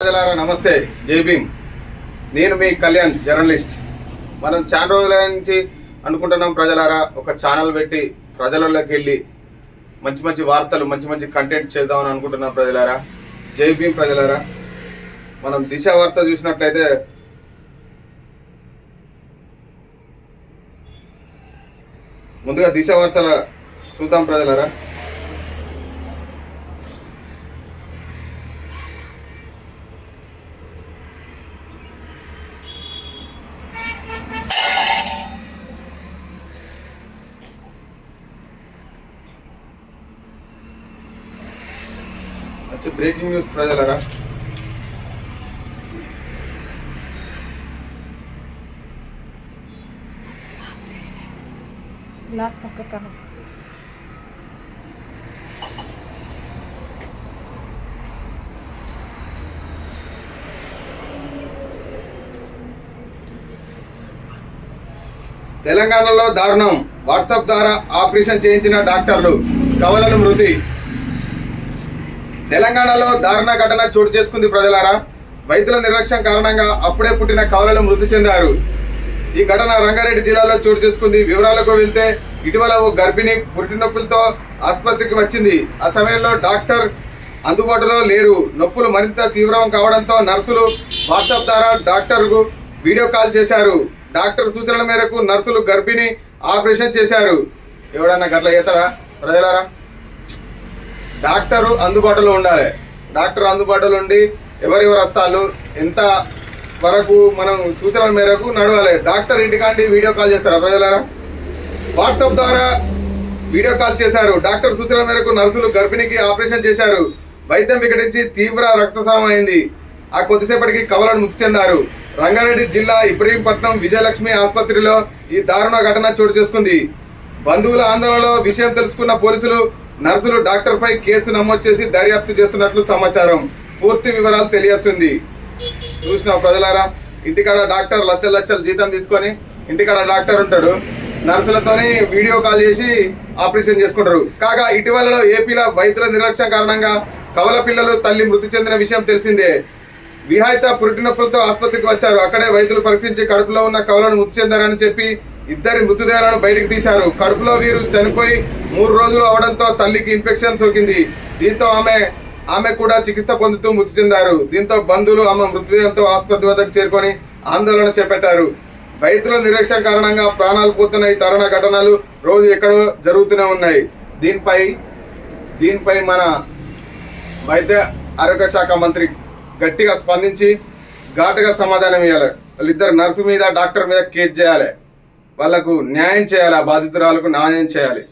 ప్రజలారా నమస్తే. జై భీమ్. నేను మీ కళ్యాణ్ జర్నలిస్ట్. మనం చాలా రోజుల నుంచి అనుకుంటున్నాం ప్రజలారా ఒక ఛానల్ పెట్టి ప్రజలలోకి వెళ్ళి మంచి మంచి వార్తలు మంచి మంచి కంటెంట్ చేద్దామని అనుకుంటున్నాం ప్రజలారా. జై భీమ్ ప్రజలారా. మనం దిశ వార్త చూసినట్లయితే ముందుగా దిశ వార్తల చూద్దాం ప్రజలారా. వచ్చి బ్రేకింగ్ న్యూస్ ప్రజలరా గ్లాస్ పక్కకు రా. తెలంగాణలో దారుణం. వాట్సాప్ ద్వారా ఆపరేషన్ చేయించిన డాక్టర్లు కవలలు మృతి. తెలంగాణలో దారుణ ఘటన చోటు చేసుకుంది ప్రజలారా. వైద్యుల నిర్లక్ష్యం కారణంగా అప్పుడే పుట్టిన కవలలు మృతి చెందారు. ఈ ఘటన రంగారెడ్డి జిల్లాలో చోటు చేసుకుంది. వివరాలకు వెళ్తే ఇటీవల ఓ గర్భిణి పుట్టినొప్పులతో ఆసుపత్రికి వచ్చింది. ఆ సమయంలో డాక్టర్ అందుబాటులో లేరు. నొప్పులు మరింత తీవ్రం కావడంతో నర్సులు వాట్సాప్ ద్వారా డాక్టర్కు వీడియో కాల్ చేశారు. డాక్టర్ సూచనల మేరకు నర్సులు గర్భిణి ఆపరేషన్ చేశారు. ఎవడన్నా గట్ల చేస్తారా ప్రజలారా? డాక్టరు అందుబాటులో ఉండాలి. డాక్టర్ అందుబాటులో ఉండి ఎవరెవరు వస్తాలు ఎంత వరకు మనం సూచనల మేరకు నడవాలి. డాక్టర్ ఇంటికాండి వీడియో కాల్ చేస్తారా ప్రజలారా? వాట్సాప్ ద్వారా వీడియో కాల్ చేశారు. డాక్టర్ సూచనల మేరకు నర్సులు గర్భిణికి ఆపరేషన్ చేశారు. వైద్యం వికటించి తీవ్ర రక్తస్రావం అయింది. ఆ కొద్దిసేపటికి కవలను మృతి చెందారు. రంగారెడ్డి జిల్లా ఇబ్రహీంపట్నం విజయలక్ష్మి ఆసుపత్రిలో ఈ దారుణ ఘటన చోటు చేసుకుంది. బంధువుల ఆందోళనలో విషయం తెలుసుకున్న పోలీసులు నర్సులు డాక్టర్పై కేసు నమోదు చేసి దర్యాప్తు చేస్తున్నట్లు సమాచారం. పూర్తి వివరాలు తెలియాల్సింది. చూసిన ప్రజలారా? ఇంటికాడ డాక్టర్ లచ్చల లచ్చల జీతం తీసుకొని ఇంటికాడ డాక్టర్ ఉంటాడు. నర్సులతోని వీడియో కాల్ చేసి ఆపరేషన్ చేసుకుంటారు. కాగా ఇటీవలలో ఏపీలో వైద్యుల నిర్లక్ష్యం కారణంగా కవల పిల్లలు తల్లి మృతి చెందిన విషయం తెలిసిందే. విహాయిత పురిటినొప్పులతో ఆసుపత్రికి వచ్చారు. అక్కడే వైద్యులు పరీక్షించి కడుపులో ఉన్న కవలను మృతి చెందారని చెప్పి ఇద్దరి మృతదేహాలను బయటకు తీశారు. కడుపులో వీరు చనిపోయి మూడు రోజులు అవడంతో తల్లికి ఇన్ఫెక్షన్ సోకింది. దీంతో ఆమె ఆమె కూడా చికిత్స పొందుతూ మృతి చెందారు. దీంతో బంధువులు ఆమె మృతదేహంతో ఆసుపత్రి వద్దకు చేరుకొని ఆందోళన చేపట్టారు. రైతుల నిర్లక్ష్యం కారణంగా ప్రాణాలు పోతున్న ఈ తరుణ ఘటనలు రోజు ఎక్కడో జరుగుతూనే ఉన్నాయి. దీనిపై దీనిపై మన వైద్య ఆరోగ్య శాఖ మంత్రి గట్టిగా స్పందించి ఘాటుగా సమాధానం ఇవ్వాలి వాళ్ళిద్దరు నర్సు మీద డాక్టర్ మీద కేసు చేయాలి. వాళ్ళకు న్యాయం చేయాలి ఆ బాధితురాలకు న్యాయం చేయాలి.